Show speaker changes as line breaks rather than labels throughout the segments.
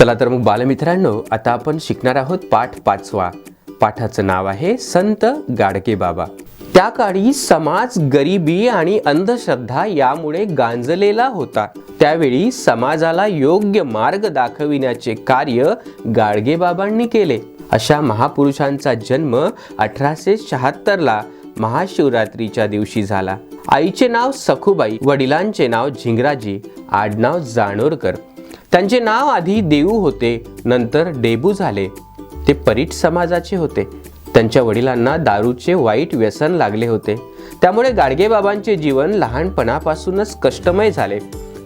चला तर मग बालमित्रांनो आता आपण शिकणार आहोत पाठ पाचवा. पाठाचं नाव आहे संत गाडगे बाबा. त्या काळी समाज गरिबी आणि अंधश्रद्धा यामुळे गांजलेला होता. त्यावेळी समाजाला योग्य मार्ग दाखविण्याचे कार्य गाडगे बाबांनी केले. अशा महापुरुषांचा जन्म अठराशे शहात्तरला महाशिवरात्रीच्या दिवशी झाला. आईचे नाव सखुबाई वडिलांचे नाव झिंगराजी आडनाव जानोरकर त्यांचे नाव आधी देऊ होते नंतर डेबू झाले. ते परीट समाजाचे होते. त्यांच्या वडिलांना दारूचे वाईट व्यसन लागले होते. त्यामुळे गाडगेबाबांचे जीवन लहानपणापासूनच कष्टमय झाले.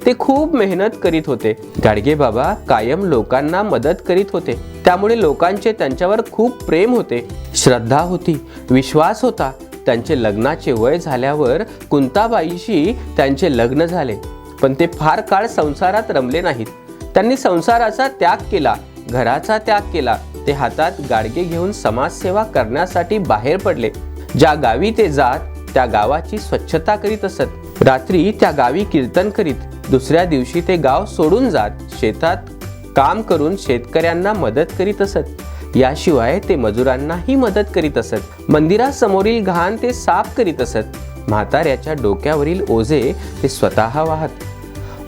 ते खूप मेहनत करीत होते. गाडगेबाबा कायम लोकांना मदत करीत होते. त्यामुळे लोकांचे त्यांच्यावर खूप प्रेम होते. श्रद्धा होती विश्वास होता. त्यांचे लग्नाचे वय झाल्यावर कुंताबाईशी त्यांचे लग्न झाले. पण ते फार काळ संसारात रमले नाहीत. त्यांनी संसाराचा त्याग केला घराचा त्याग केला. ते हातात गाडगे घेऊन समाजसेवा करण्यासाठी बाहेर पडले. ज्या गावी ते जात त्या गावाची स्वच्छता करीत असत. रात्री त्या गावी कीर्तन करीत. दुसऱ्या दिवशी ते गाव सोडून जात. शेतात काम करून शेतकऱ्यांना मदत करीत असत. याशिवाय ते मजुरांनाही मदत करीत असत. मंदिरासमोरील घाण ते साफ करीत असत. म्हाताऱ्याच्या डोक्यावरील ओझे ते स्वतः वाहत.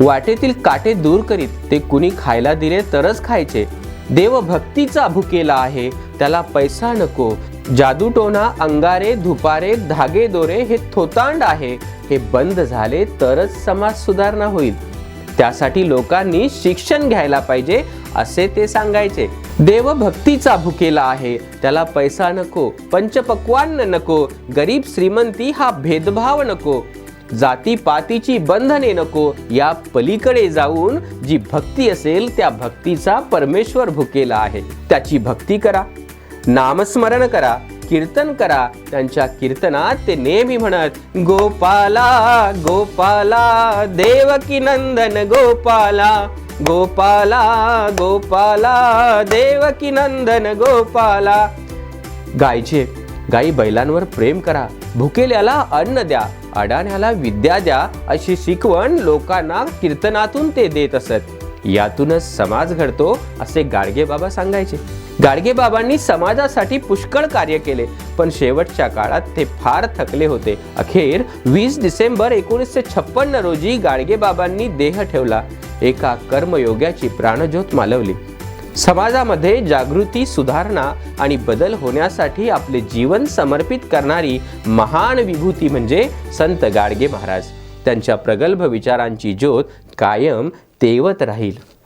वाटेतील काटे दूर करीत ते कुणी खायला दिले तरच खायचे. देवभक्तीचा भुकेला आहे त्याला पैसा नको. जादूटोना अंगारे धुपारे धागे दोरे हे थोतांड आहे. हे बंद झाले तरच समाज सुधारणा होईल. त्यासाठी लोकांनी शिक्षण घ्यायला पाहिजे असे ते सांगायचे. देवभक्तीचा भुकेला आहे त्याला पैसा नको पंचपक्वान्न नको गरीब श्रीमंती हा भेदभाव नको. जातीपातीची बंधने नको या पलीकडे जाऊन जी भक्ती असेल त्या भक्तीचा परमेश्वर भुकेला आहे. त्याची भक्ती करा नामस्मरण करा कीर्तन करा त्यांच्या कीर्तनात ते नेहमी म्हणत गोपाला गोपाला देवकी नंदन गोपाला गोपाला गोपाला देवकी नंदन गोपाला. गायचे गाई बैलांवर प्रेम करा भुकेल्याला अन्न द्या अडाण्याला विद्या द्या अशी शिकवण लोकांना कीर्तनातून ते देत असत. यातूनच समाज घडतो असे गाडगे बाबा सांगायचे. गाडगे बाबांनी समाजासाठी पुष्कळ कार्य केले पण शेवटच्या काळात ते फार थकले होते. अखेर वीस डिसेंबर एकोणीसशे छप्पन्न रोजी गाडगे बाबांनी देह ठेवला. एका कर्मयोग्याची प्राणज्योत मालवली. समाजामध्ये जागृती सुधारणा आणि बदल होण्यासाठी आपले जीवन समर्पित करणारी महान विभूती म्हणजे संत गाडगे महाराज. त्यांच्या प्रगल्भ विचारांची ज्योत कायम तेवत राहील.